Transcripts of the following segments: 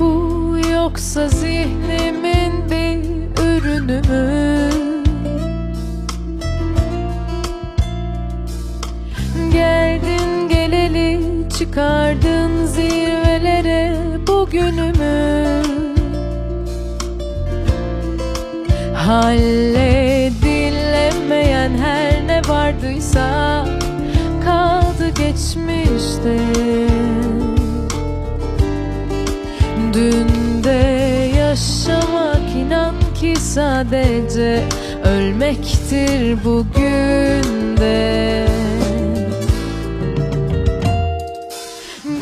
Bu yoksa zihnimin bir ürünü mü? Geldin geleli çıkardın zirvelere bugünümü Halledilemeyen her ne vardıysa kaldı geçmişte ki sadece ölmektir bugün de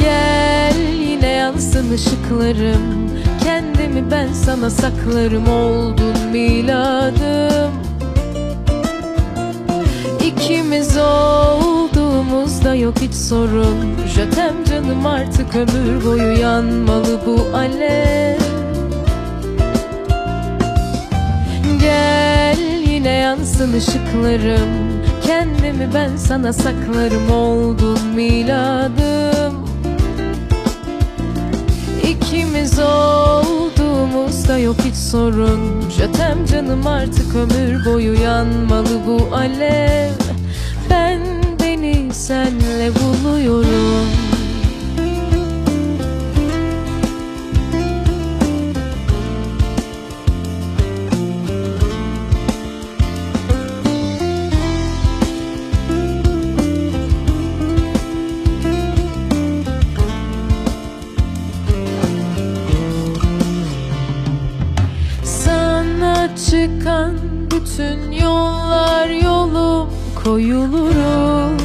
Gel yine yansın ışıklarım Kendimi ben sana saklarım oldun miladım. İkimiz olduğumuzda yok hiç sorun Jötem canım artık ömür boyu yanmalı bu alev yansın ışıklarım. Kendimi ben sana saklarım oldun miladım. İkimiz olduğumuzda yok hiç sorun. Jötem canım artık ömür boyu yanmalı bu alev çıkan bütün yollar yolum koyulurum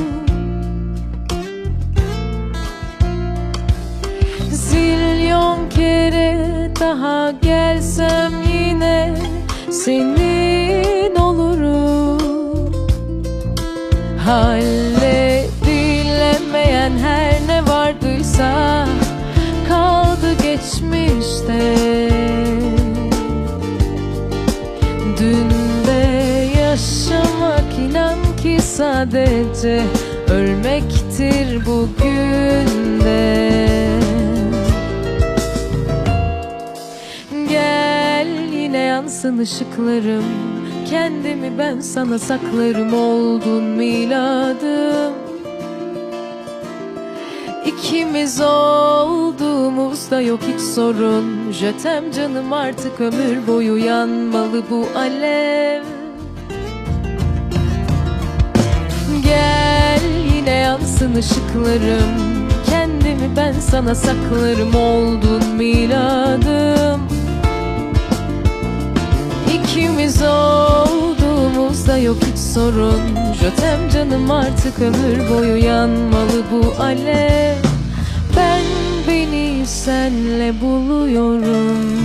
Zilyon kere daha gelsem yine senin Dünde yaşamak inan ki sadece ölmektir bugün de Gel yine yansın ışıklarım Kendimi ben sana saklarım. Oldun miladım İkimiz olduğumuzda yok hiç sorun. Jötem canım artık ömür boyu yanmalı bu alev. Gel yine yansın ışıklarım. Kendimi ben sana saklarım oldun miladım sorun. Jötem canım artık ömür boyu yanmalı bu alev. Ben beni senle buluyorum